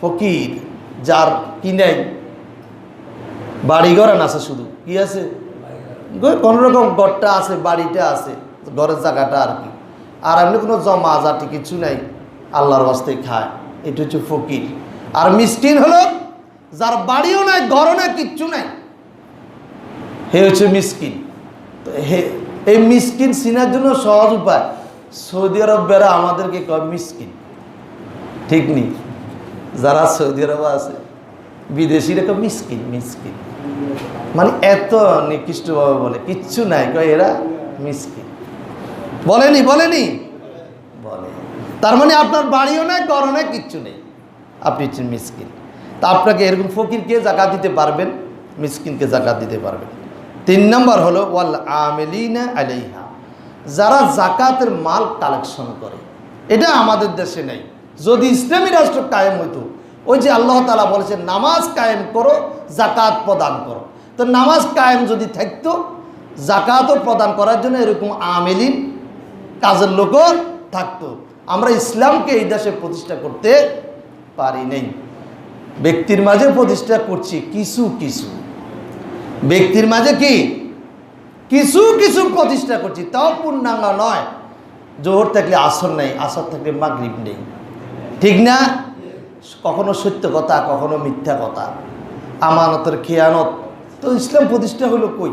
ফকির, যার কি নেই? বাড়িঘর আছে শুধু। কি আছে? কোনো রকম ঘরটা আছে, বাড়িটা আছে, ঘরের জায়গাটা আর কি। আর এমনি কোনো জমা জাতি কিছু নাই, আল্লাহর বাস্তে খায়। এটা হচ্ছে ফকির। আর মিসকিন হলো, যার বাড়িও নাই, ঘরও নাই, কিচ্ছু নাই। হে হচ্ছে মিসকিন। হে, এই মিসকিন চিনার জন্য সহজ উপায়। সৌদি আরব বেড়া আমাদেরকে কয় মিসকিন। ঠিক নেই। যারা সৌদি আরবে আছে, বিদেশিরা কয় মিসকিন মিসকিন। মানে এত নিকৃষ্টভাবে বলে, কিচ্ছু নাই, কয় এরা মিসকিন। বলেনি বলেনি? বলে। তার মানে আপনার বাড়িও নাই গড়ও নাই, কিচ্ছু নেই। আপনি হচ্ছেন মিসকিন। তা আপনাকে এরকম ফকিরকে জাকা দিতে পারবেন, মিসকিনকে জাকাত দিতে পারবেন। তিন নম্বর হলো, ওয়াল আমেলিনা আলাইহা। যারা জাকাতের মাল কালেকশন করে, এটা আমাদের দেশে নেই। যদি ইসলামী রাষ্ট্র কায়েম হইতো, ওই যে আল্লাহ তালা বলেছেন, নামাজ কায়েম করো জাকাত প্রদান করো। তো নামাজ কায়েম যদি থাকতো জাকাতও প্রদান করার জন্য এরকম আমেলিন কাজের লোকও থাকতো। আমরা ইসলামকে এই দেশে প্রতিষ্ঠা করতে পারি নেই। ব্যক্তির মাঝে প্রতিষ্ঠা করছি কিছু কিছু। ব্যক্তির মাঝে কি? কিছু কিছু প্রতিষ্ঠা করছি, তাও পূর্ণাঙ্গ নয়। জোহর থাকলে আসর নেই, আসর থাকলে মাগরিব নেই। ঠিক না? কখনো সত্য কথা, কখনো মিথ্যা কথা। আমানতের খেয়ানত। তো ইসলাম প্রতিষ্ঠা হলো কই?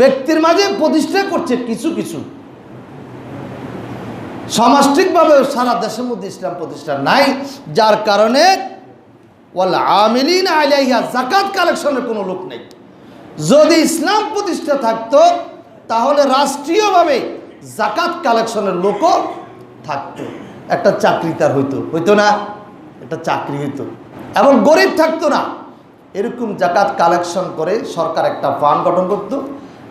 ব্যক্তির মাঝে প্রতিষ্ঠা করছে কিছু কিছু। সামাজিকভাবে সারা দেশের মধ্যে ইসলাম প্রতিষ্ঠা নাই, যার কারণে জাকাত কালেকশনের কোনো লোক নেই। যদি ইসলাম প্রতিষ্ঠা থাকতো, তাহলে রাষ্ট্রীয়ভাবে জাকাত কালেকশনের লোকও থাকতো। একটা চাকরি তার হইতো হইতো না একটা চাকরি হইতো। এবং গরিব থাকতো না। এরকম জাকাত কালেকশন করে সরকার একটা ফান্ড গঠন করত।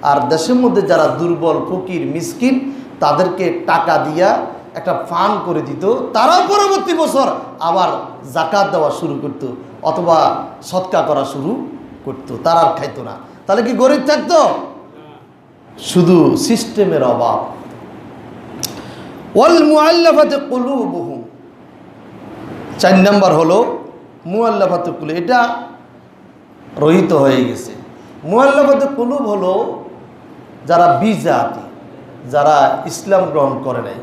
আর দেশের মধ্যে যারা দুর্বল ফকির মিসকিন তাদেরকে টাকা দিয়া একটা ফান্ড করে দিত। তারাও পরবর্তী বছর আবার জাকাত দেওয়া শুরু করত অথবা সৎকা করা শুরু করতো। তারা আর খাইতো না। তাহলে কি গরিব থাকতো? শুধু সিস্টেমের অভাব। ওয়াল মুআল্লাফাতে কুলুবুহুম। চার নাম্বার হলো মুআল্লাফাতে কুলু, এটা রহিত হয়ে গেছে। মুআল্লাফাতে কুলুব হলো যারা বিজাতি, যারা ইসলাম গ্রহণ করে নাই,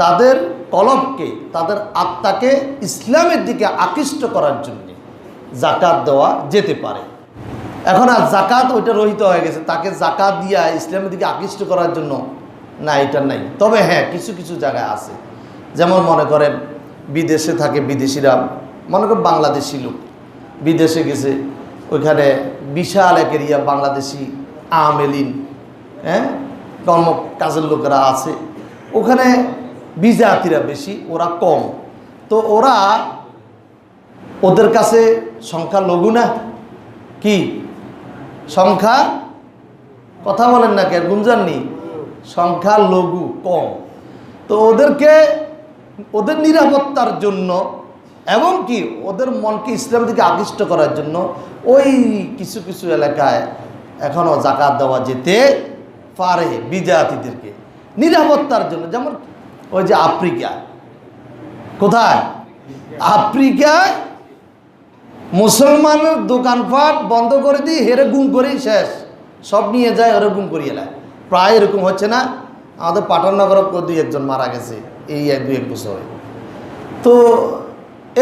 তাদের কলবকে, তাদের আত্মাকে ইসলামের দিকে আকৃষ্ট করার জন্য জাকাত দেওয়া যেতে পারে। এখন আর জাকাত ওইটা রহিত হয়ে গেছে, তাকে জাকাত দিয়া ইসলামের দিকে আকৃষ্ট করার জন্য না, এটা নাই। তবে হ্যাঁ কিছু কিছু জায়গায় আছে। যেমন মনে করেন, বিদেশে থাকে বিদেশিরা, মনে করেন বাংলাদেশি লোক। বিদেশে গেছে, ওইখানে বিশাল এক এরিয়া বাংলাদেশি আমেলিন হ্যাঁ? কর্ম কাজের লোকেরা আছে। ওখানে বিজাতিরা বেশি, ওরা কম। তো ওরা ওদের কাছে সংখ্যা লঘু না। কি? সংখ্যা? কথা বলেন না কে গুঞ্জাননি সংখ্যা লঘু কম। তো ওদেরকে, ওদের নিরাপত্তার জন্য এবং কি ওদের মনকে ইসলাম দিকে আকৃষ্ট করার জন্য, ওই কিছু কিছু এলাকায় এখনও জাকাত দেওয়া যেতে পারে বিজাতিদেরকে নিরাপত্তার জন্য, যেমন ওই যে আফ্রিকা। কোথায়? আফ্রিকায় মুসলমানের দোকানপাট বন্ধ করে দিই হেরে গুম করেই শেষ। সব নিয়ে যায় ওরা গুম করিয়ে নেয়। প্রায় এরকম হচ্ছে না। আমাদের পাঠাননগর দুই একজন মারা গেছে এই এক দুই এক বছরে। তো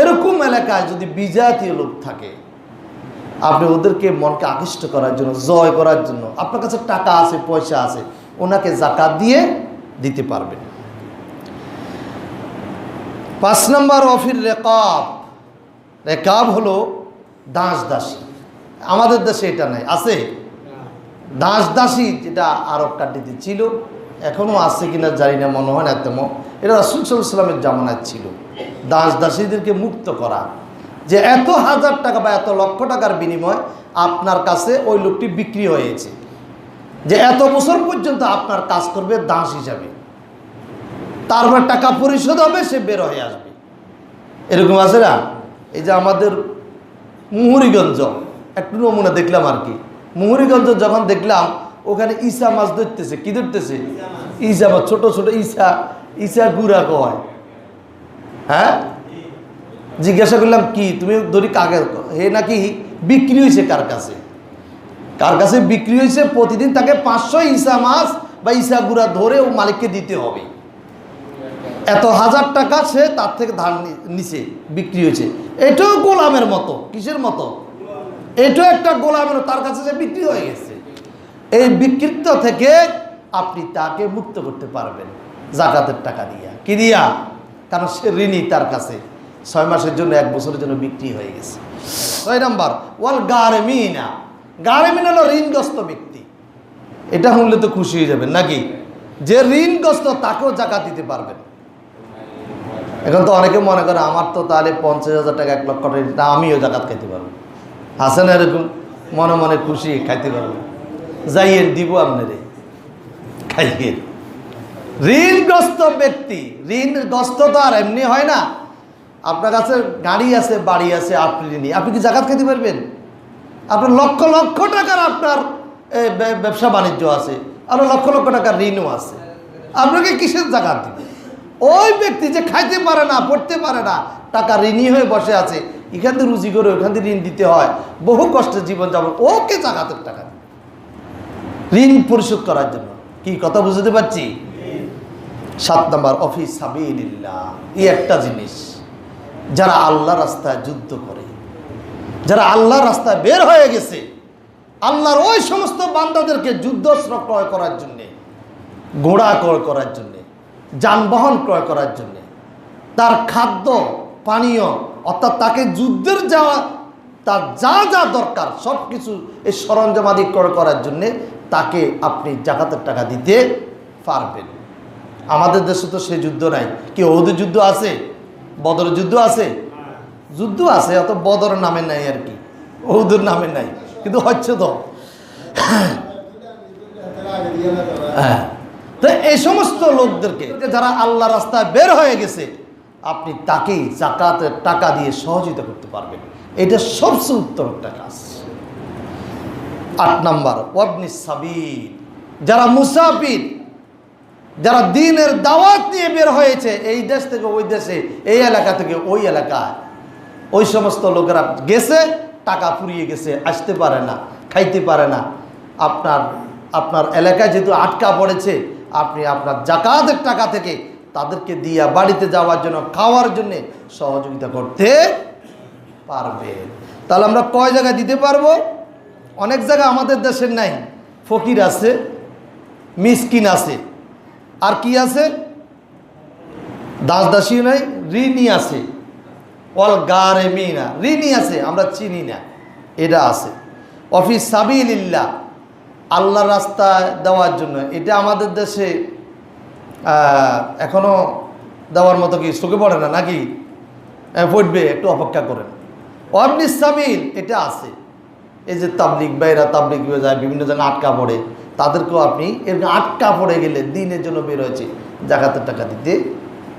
এরকম এলাকায় যদি বিজাতীয় লোক থাকে, আপনি ওদেরকে মনকে আকৃষ্ট করার জন্য, জয় করার জন্য আপনার কাছে টাকা আছে, পয়সা আছে, ওনাকে জাকাত দিয়ে দিতে পারবেন। পাঁচ নম্বর অফির রেকাব। রেকাব হলো দাস দাসী। আমাদের দেশে এটা নাই, আছে? দাস দাসী যেটা আরব কান্ট্রিতে ছিল এখনও আছে কিনা জানি না, মনে হয় না তেমন। এটা রাসুল সাল্লামের জামানায় ছিল। দাস দাসীদেরকে মুক্ত করা। যে এত হাজার টাকা বা এত লক্ষ টাকার বিনিময় আপনার কাছে ওই লোকটি বিক্রি হয়েছে। যে এত বছর পর্যন্ত আপনার কাজ করবে দাস হিসাবে। তারপর টাকা পরিশোধ হবে, সে বের হয়ে আসবে। এরকম আছে না? এই যে আমাদের মুহুরিগঞ্জ, একটু নমুনা দেখলাম আর কি। মুহুরিগঞ্জ যখন দেখলাম, ওখানে ইসা মাছ ধরতেছে। কি ধরতেছে? ইসা মাছ, ছোট ছোট ইসা ইসা গুড়া কয়। হ্যাঁ? জিজ্ঞাসা করলাম, কি, তুমি ধরি কাকে হে নাকি বিক্রি হয়েছে কার কাছে? কার কাছে বিক্রি হয়েছে প্রতিদিন তাকে পাঁচশো ইসা মাছ বা ইসা গুড়া ধরে ও মালিককে দিতে হবে। এত হাজার টাকা সে তার থেকে ধার নি- নিচে বিক্রি হয়েছে এটাও গোলামের মতো, কিসের মতো? এটাও একটা গোলামের তার কাছে সে বিক্রি হয়ে গেছে। এই বিকৃত থেকে আপনি তাকে মুক্ত করতে পারবেন জাকাতের টাকা দিয়া। কি দিয়া? কারণ সে ঋণী তার কাছে। ছয় মাসের জন্য, এক বছরের জন্য বিক্রি হয়ে গেছে। ছয় নাম্বার, ওয়াল গারেমিনা। গারেমিন হলো ঋণগ্রস্ত ব্যক্তি। এটা শুনলে তো খুশি হয়ে যাবেন, নাকি? যে ঋণগ্রস্ত তাকেও জাকাত দিতে পারবেন। এখন তো অনেকে মনে করে, আমার তো তাহলে পঞ্চাশ হাজার টাকা এক লক্ষ টাকা আমিও জাকাত খাইতে পারব। আছে না এরকম মনে মনে খুশি, খাইতে পারব যাইয়েন দিব আপনারে। খাইয়ে। ঋণগ্রস্ত ব্যক্তি, ঋণগ্রস্ত তো আর এমনি হয় না। আপনার কাছে গাড়ি আছে, বাড়ি আছে, আপনি ঋণী। আপনি কি জাগাত খেতে পারবেন? আপনার লক্ষ লক্ষ টাকার আপনার ব্যবসা বাণিজ্য আছে। আর লক্ষ লক্ষ টাকার ঋণও আছে। আপনাকে কিসের জাগাত দিবে? ওই ব্যক্তি যে খাইতে পারে না, পড়তে পারে না, টাকা ঋণী হয়ে বসে আছে। এখান থেকে রুজি করে ওইখান থেকে ঋণ দিতে হয়। বহু কষ্টের জীবন যাপন। ওকে জাকাতের টাকা ঋণ পরিশোধ করার জন্য। কি কথা বুঝতে পারছি? সাত নম্বর অফিস সাবিল্লাহ এই একটা জিনিস, যারা আল্লাহ রাস্তায় যুদ্ধ করে, যারা আল্লাহ রাস্তায় বের হয়ে গেছে, আল্লাহর ওই সমস্ত বান্দাদেরকে যুদ্ধস্ত্র ক্রয় করার জন্যে, ঘোড়া ক্রয় করার জন্যে, যানবাহন ক্রয় করার জন্যে, তার খাদ্য, পানীয় অর্থাৎ তাকে যুদ্ধের যাওয়া, তার যা যা দরকার, সব কিছু এই সরঞ্জামাদি ক্রয় করার জন্যে তাকে আপনি জাকাতের টাকা দিতে পারবেন। আমাদের দেশে তো সেই যুদ্ধ নাই। কি ওদের যুদ্ধ আছে? বদর যুদ্ধ আছে? যুদ্ধ আছে, অত বদর নামে নাই আর কি। ওদের নামে নাই। কিন্তু হচ্ছে তো। হ্যাঁ। তো এই সমস্ত লোকদেরকে, যারা আল্লাহ রাস্তায় বের হয়ে গেছে আপনি তাকেই জাকাতের টাকা দিয়ে সহযোগিতা করতে পারবেন। এটা সবচেয়ে উত্তম একটা কাজ। আট নাম্বার ওয়াবনি সাবির যারা মুসাফির, যারা দিনের দাওয়াত নিয়ে বের হয়েছে, এই দেশ থেকে ওই দেশে, এই এলাকা থেকে ওই এলাকায়, ওই সমস্ত লোকেরা গেছে, টাকা ফুরিয়ে গেছে, আসতে পারে না, খাইতে পারে না। আপনার আপনার এলাকায় যেহেতু আটকা পড়েছে, আপনি আপনার জাকাতের টাকা থেকে তাদেরকে দিয়া বাড়িতে যাওয়ার জন্য, খাওয়ার জন্য সহযোগিতা করতে পারবে। তাহলে আমরা কয় জায়গায় দিতে পারব? অনেক জায়গা আমাদের দেশের নাই। ফকির আছে, মিসকিন আছে। আর কি আছে? দাস দাসী নাই, ঋণী আছে। অল গারে মিনা ঋণী আছে, আমরা চিনি না, এটা আছে। অফিস সাবিল্লা আল্লাহর রাস্তায় দেওয়ার জন্য, এটা আমাদের দেশে আহ, এখনও দেওয়ার মতো কি চোখে পড়ে না নাকি? পড়বে একটু অপেক্ষা করেন। অবনি সামিল এটা আছে। এই যে তাবলিক বাইরা তাবলিক হয়ে যায় বিভিন্ন জায়গায় আটকা পড়ে। তাদেরকেও আপনি এরকম আটকা পড়ে গেলে দিনের জন্য বের হয়েছে জাকাতের টাকা দিতে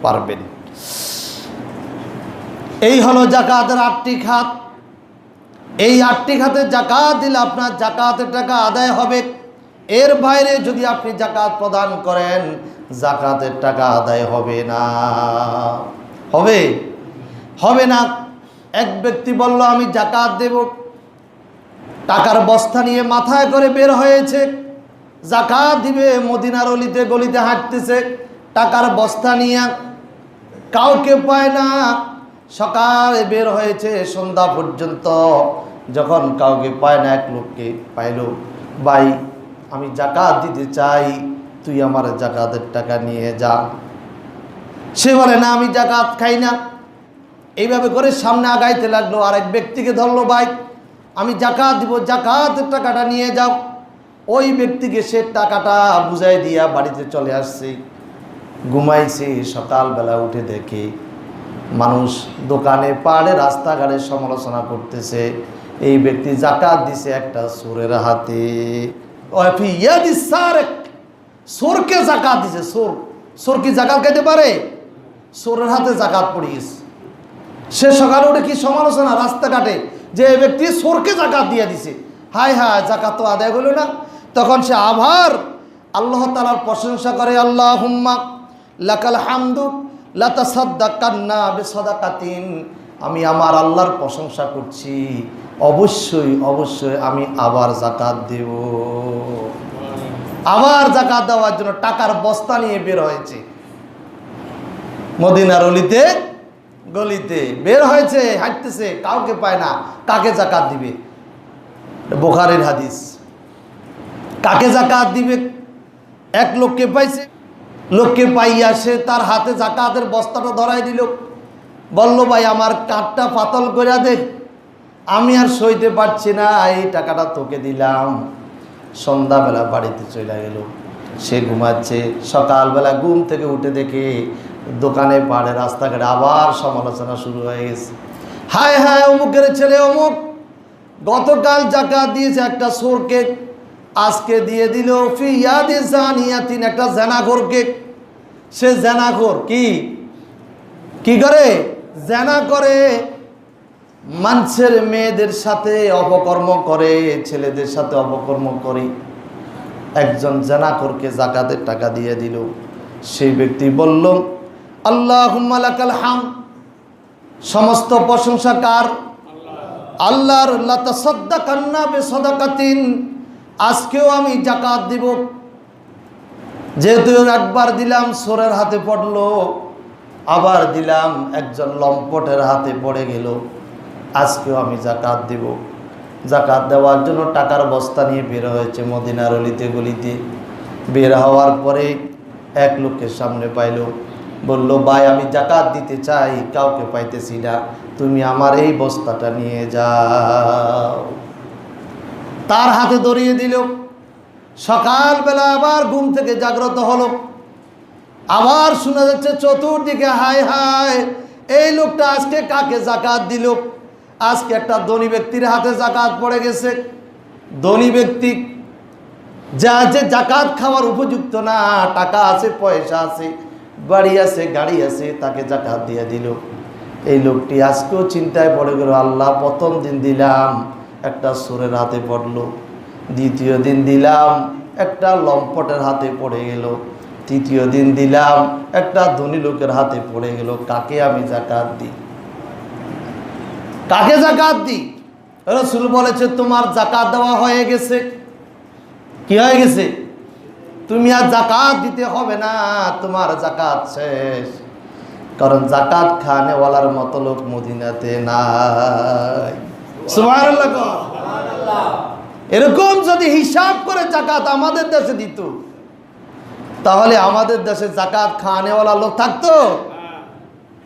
পারবেন। এই হলো জাকাতের আটটি খাত। এই আটটি খাতে জাকাত দিলে আপনার জাকাতের টাকা আদায় হবে। এর বাইরে যদি আপনি জাকাত প্রদান করেন জাকাতের টাকা আদায় হবে না। হবে? হবে না। এক ব্যক্তি বলল, আমি জাকাত দেব। টাকার বস্তা নিয়ে মাথায় করে বের হয়েছে। জাকাত দিবে, মদিনার অলিতে গলিতে হাঁটতেছে। টাকার বস্তা নিয়ে কাউকে পায় না। সকালে বের হয়েছে, সন্ধ্যা পর্যন্ত যখন কাউকে পায় না, এক লোককে পাইল, ভাই, আমি জাকাত দিতে চাই। তুই আমার জাকাতের টাকা নিয়ে যা। সে বলে, না, আমি জাকাত খাই না। এইভাবে করে সামনে আগাইতে লাগল আর এক ব্যক্তিকে ধরলো, ভাই, আমি জাকাত দিব, জাকাতের টাকাটা নিয়ে যাও। ওই ব্যক্তিকে সে টাকাটা বুঝাই দিয়া বাড়িতে চলে আসছে। ঘুমাইছে, সকালবেলা উঠে দেখে মানুষ দোকানে পাড়ে, রাস্তাঘাটে সমালোচনা করতেছে। এই ব্যক্তি জাকাত দিছে একটা সুরের হাতে। সারেক। জাকাত দিছে, সোর। সোর কি জাকাত খাইতে পারে? সোরের হাতে জাকাত পড়ে গেছে সে সকালে উঠে কি সমালোচনা, রাস্তাঘাটে যে ব্যক্তি সোরকে জাকাত দিয়ে দিছে। হায় হায়, জাকাত তো আদায় হলো না। তখন সে আভার, আল্লাহ তালার প্রশংসা করে আল্লাহ হুম্মা লাকাল হামদু লাতা সাদ্দা কান্না বেসদাকাতিন। আমি আমার আল্লাহর প্রশংসা করছি। অবশ্যই অবশ্যই আমি আবার জাকাত দেব। আবার জাকাত দেওয়ার জন্য টাকার বস্তা নিয়ে বের হয়েছে। মদিনার অলিতে, গলিতে বের হয়েছে, হাঁটতেছে, কাউকে পায় না, কাকে জাকাত দিবে? বোখারের হাদিস। কাকে জাকাত দিবে? এক লোককে পাইছে, লোককে পাইয়া সে তার হাতে জাকাতের বস্তাটা ধরাই দিল। বলল, ভাই, আমার কাঠটা পাতল করে দে, আমি আর সইতে পারছি না, এই টাকাটা তোকে দিলাম। সন্ধ্যাবেলা বাড়িতে চলে গেল। সে ঘুমাচ্ছে, সকালবেলা ঘুম থেকে উঠে দেখে দোকানে পাড়ে রাস্তাঘাটে আবার সমালোচনা শুরু হয়ে গেছে। হায় হায়, অমুকের ছেলে অমুক, গতকাল জাকাত দিয়েছে একটা সোরকে, আজকে দিয়ে দিল ফিয়াদি জানিয়াতিন একটা জেনাখোরকে। সে জেনাখোর কি? কি করে? জেনা করে মানুষের মেয়েদের সাথে অপকর্ম করে, ছেলেদের সাথে অপকর্ম করে। একজন জেনাখোরকে জাকাতের টাকা দিয়ে দিল। সেই ব্যক্তি বলল আল্লাহ হাম। সমস্ত প্রশংসা কার? আল্লাহর। লাতা সদ্দা কান্না বে সদাকাতিন আজকেও আমি জাকাত দিব। যেহেতু একবার দিলাম, সোরের হাতে পড়ল। আবার দিলাম, একজন লম্পটের হাতে পড়ে গেল। আজকেও আমি জাকাত দিব। জাকাত দেওয়ার জন্য টাকার বস্তা নিয়ে বের হয়েছে মদিনার অলিতে গলিতে। বের হওয়ার পরে এক লোকের সামনে পাইল। বলল, ভাই, আমি জাকাত দিতে চাই, কাউকে পাইতেছি না। তুমি আমার এই বস্তাটা নিয়ে যাও। তার হাতে ধরিয়ে দিল। সকালবেলা আবার ঘুম থেকে জাগ্রত হলো। আবার শোনা যাচ্ছে, চতুর্দিকে হায় হায়, এই লোকটা আজকে কাকে জাকাত দিল? আজকে একটা ধনী ব্যক্তির হাতে জাকাত পড়ে গেছে। ধনী ব্যক্তি যা যে জাকাত খাওয়ার উপযুক্ত না, টাকা আছে, পয়সা আছে, বাড়ি আছে, গাড়ি আছে, তাকে জাকাত দিয়ে দিল। এই লোকটি আজকেও চিন্তায় পড়ে গেল, আল্লাহ প্রথম দিন দিলাম, একটা সুরের হাতে পড়ল। দ্বিতীয় দিন দিলাম, একটা লম্পটের হাতে পড়ে গেল। তৃতীয় দিন দিলাম, একটা ধনী লোকের হাতে পড়ে গেল, কাকে আমি জাকাত দিই? কাকে জাকাত দিই? রসুল বলেছে তোমার জাকাত দেওয়া হয়ে গেছে। কি হয়ে গেছে? তুমি আর জাকাত দিতে হবে না তোমার জাকাত শেষ। কারণ জাকাত খানেওয়ালার মতো লোক মদিনাতে নাই। এরকম যদি হিসাব করে জাকাত আমাদের দেশে দিত তাহলে আমাদের দেশে জাকাত খানেওয়ালা লোক থাকতো?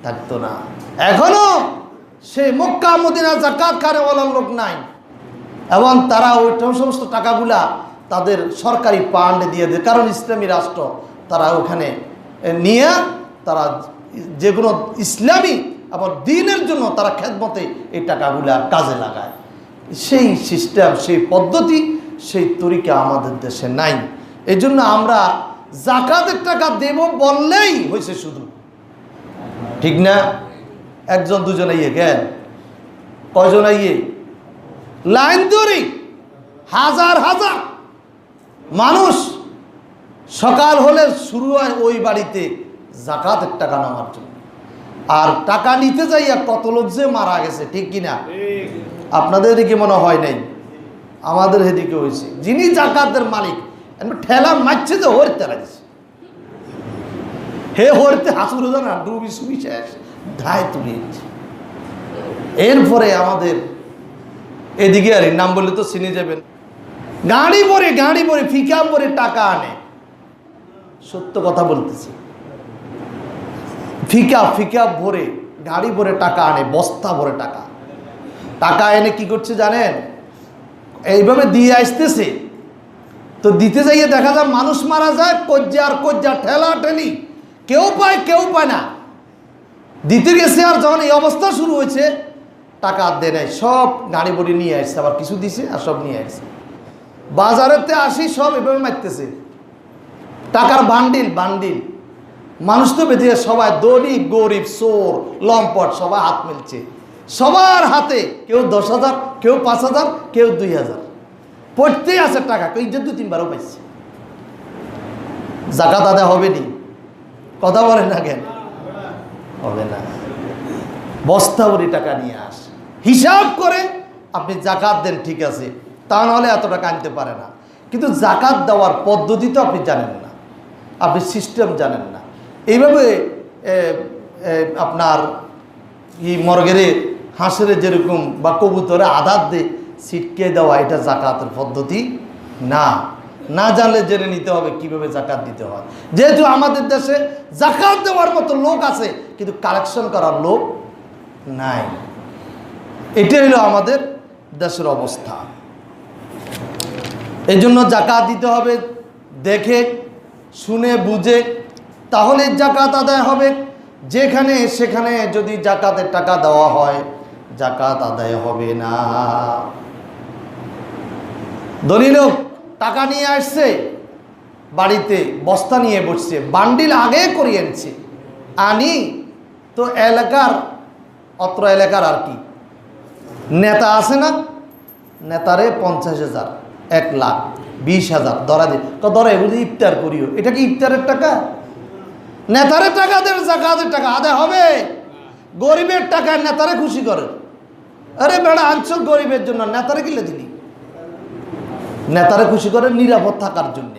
থাকতো না। এখনও সেই মক্কা মদিনা জাকাত খানেওয়ালা লোক নাই। এবং তারা ওই সমস্ত টাকাগুলা তাদের সরকারি পান্ডে দিয়ে দেয়। কারণ ইসলামী রাষ্ট্র, তারা ওখানে নিয়ে তারা যেগুলো ইসলামী, আবার দিনের জন্য তারা খেদমতে এই টাকাগুলা কাজে লাগায়। সেই সিস্টেম, সেই পদ্ধতি, সেই তরিকা আমাদের দেশে নাই। এই জন্য আমরা জাকাতের টাকা দেব বললেই হয়েছে শুধু। ঠিক না? একজন, দুজন ইয়ে জ্ঞান কয়জন ইয়ে? লাইন ধরি হাজার হাজার। মানুষ সকাল হলে শুরু হয় ওই বাড়িতে জাকাতের টাকা নেওয়ার জন্য। আর টাকা নিতে যাইয়া কত লোক যে মারা গেছে, ঠিক কিনা আপনাদের এদিকে মনে হয় নাই? আমাদের এদিকে হয়েছে। যিনি জাকাতের মালিক ঠেলা মারছে যে হরতে লাগছে। হে হরতে হাসুর না ডুবি সুবি শেষ। ধায় তুলে এরপরে আমাদের এদিকে আর নাম বললে তো চিনে যাবেন। গাড়ি ভরে গাড়ি ভরে, ফিকা ভরে টাকা আনে। সত্য কথা বলতেছি। ফিকা ফিকা ভরে, গাড়ি ভরে টাকা আনে, বস্তা ভরে টাকা। টাকা এনে কি করছে জানেন? এইভাবে দিয়ে আসতেছে। তো দিতে যাইয়ে দেখা যায় মানুষ মারা যায়, কজ্জা আর কজ্জা, ঠেলা ঠেলি। কেউ পায় কেউ পায় না। দিতে গেছে আর যখন এই অবস্থা শুরু হয়েছে, টাকা আর দেয় নাই। সব গাড়ি বড়ি নিয়ে আসছে, আবার কিছু দিছে আর সব নিয়ে আসছে। বাজারেতে আসি, সব এভাবে মারতেছে। টাকার বান্ডিল বান্ডিল। মানুষ তো বেঁধে সবাই দড়ি গরিব, চোর, লম্পট সবাই হাত মিলছে। সবার হাতে কেউ দশ হাজার, কেউ পাঁচ হাজার, কেউ দুই হাজার। পড়তেই আছে টাকা, কেউ দু তিনবারও পাইছে। জাকাত আদায় হবে নি কথা বলেন না কেন? হবে না। বস্তা ভরি টাকা নিয়ে আস। হিসাব করে আপনি জাকাত দেন, ঠিক আছে। তা নাহলে এত টাকা আনতে পারে না। কিন্তু জাকাত দেওয়ার পদ্ধতি তো আপনি জানেন না। আপনি সিস্টেম জানেন না। এইভাবে আপনার এই মর্গেরে হাঁসের যেরকম বা কবুতরে আধার দিয়ে ছিটকে দেওয়া এটা জাকাতের পদ্ধতি না। না জানলে জেনে নিতে হবে কীভাবে জাকাত দিতে হয়। যেহেতু আমাদের দেশে জাকাত দেওয়ার মতো লোক আছে, কিন্তু কালেকশন করার লোক নাই। এটাই হলো আমাদের দেশের অবস্থা। এই জন্য জাকাত দিতে হবে, দেখে, শুনে, বুঝে, তাহলে জাকাত আদায় হবে। যেখানে, সেখানে যদি জাকাতের টাকা দেওয়া হয়, জাকাত আদায় হবে না। লোক টাকা নিয়ে আসছে, বাড়িতে বস্তা নিয়ে বসছে, বান্ডিল আগে করিয়ে আনছে আনি, তো এলাকার, অত্র এলাকার আর কি। নেতা আছে না? নেতারে পঞ্চাশ হাজার, এক লাখ, বিশ হাজার, ধরা দিয়ে তো ধরা এগুলো ইফতার করিও। এটা কি ইফতারের টাকা? নেতারে টাকা দেন, জাকাতের টাকা, আদায় হবে। গরিবের টাকা নেতারে খুশি করে। আরে বেড়া, আনছো গরিবের জন্য, নেতারে কিলে দিলি? নেতারে খুশি করে নিরাপদ থাকার জন্য।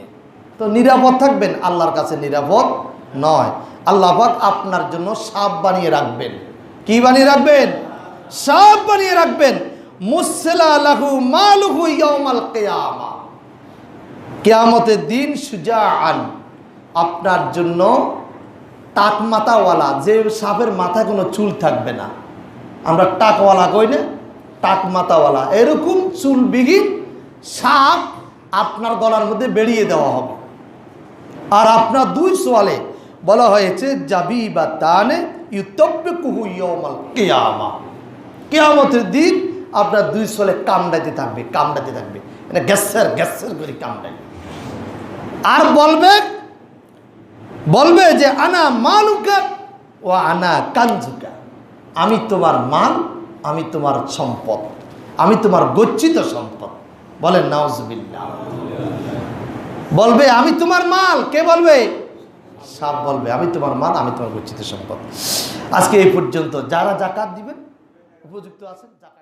তো নিরাপদ থাকবেন আল্লাহর কাছে নিরাপদ নয়। আল্লাহ পাক আপনার জন্য সাপ বানিয়ে রাখবেন। কি বানিয়ে রাখবেন? সাপ বানিয়ে রাখবেন। মালুহু ইয়াউমাল কিয়ামা। কিয়ামতের দিন সুজাআন আপনার জন্য টাক মাথাওয়ালা যে সাপের মাথায় কোনো চুল থাকবে না। আমরা টাকওয়ালা কই না? টাক মাথাওয়ালা এরকম চুলবিহীন সাপ আপনার গলার মধ্যে বেরিয়ে দেওয়া হবে। আর আপনার দুই সোয়ালে বলা হয়েছে, জাবি বা তানে ইউতব্য কুহু ইয়মাল কেয়ামা। কেয়ামতের দিন আপনার দুই সোয়ালে কামড়াইতে থাকবে কামড়াতে থাকবে। এটা গ্যাসের গ্যাসের করে কামড়াই আর বলবে বলবে যে, আনা মালুকা ও আনা কাঞ্জুকা আমি তোমার মাল, আমি তোমার সম্পদ, আমি তোমার গচ্ছিত সম্পদ। বলেন নাউজবিল্লা বলবে, আমি তোমার মাল। কে বলবে? সাপ বলবে, আমি তোমার মাল, আমি তোমার গচ্ছিত সম্পদ। আজকে এই পর্যন্ত, যারা জাকাত দিবেন, উপযুক্ত আছেন জাকাত